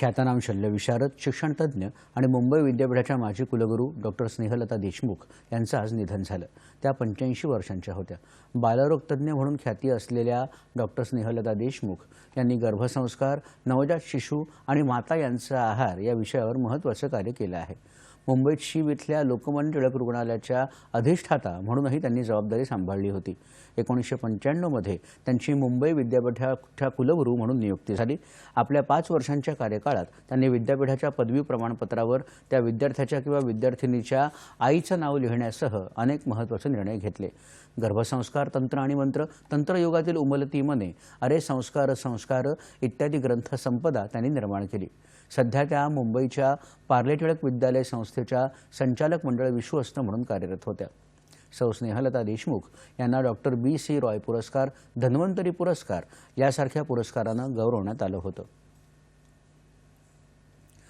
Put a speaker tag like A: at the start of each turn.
A: ख्यातनाम शल्यविशारद शिक्षणतज्ज्ञ आणि मुंबई विद्यापीठाच्या माजी कुलगुरू डॉक्टर स्नेहलता देशमुख यांचं आज निधन झालं. त्या पंच्याऐंशी वर्षांच्या होत्या. बालरोगतज्ज्ञ म्हणून ख्याती असलेल्या डॉक्टर स्नेहलता देशमुख यांनी गर्भसंस्कार नवजात शिशू आणि माता यांचा आहार या विषयावर महत्त्वाचं कार्य केलं आहे. मुंबईत शीव इथल्या लोकमान्य टिळक रुग्णालयाच्या अधिष्ठाता म्हणूनही त्यांनी जबाबदारी सांभाळली होती. एकोणीसशे पंच्याण्णवमध्ये त्यांची मुंबई विद्यापीठाच्या कुलगुरू म्हणून नियुक्ती झाली. आपल्या पाच वर्षांच्या कार्यकाळात काळात त्यांनी विद्यापीठाच्या पदवी प्रमाणपत्रावर त्या विद्यार्थ्याच्या किंवा विद्यार्थिनीच्या आईचं नाव लिहिण्यासह अनेक महत्त्वाचे निर्णय घेतले. गर्भसंस्कार तंत्र आणि मंत्र तंत्रयुगातील उमलती मने अरे संस्कार संस्कार इत्यादी ग्रंथसंपदा त्यांनी निर्माण केली. सध्या त्या मुंबईच्या पार्ले टिळक विद्यालय संस्थेच्या संचालक मंडळ विश्वस्त म्हणून कार्यरत होत्या. सौ स्नेहलता देशमुख यांना डॉक्टर बी. सी. रॉय पुरस्कार धन्वंतरी पुरस्कार यासारख्या पुरस्कारानं गौरवण्यात आलं होतं.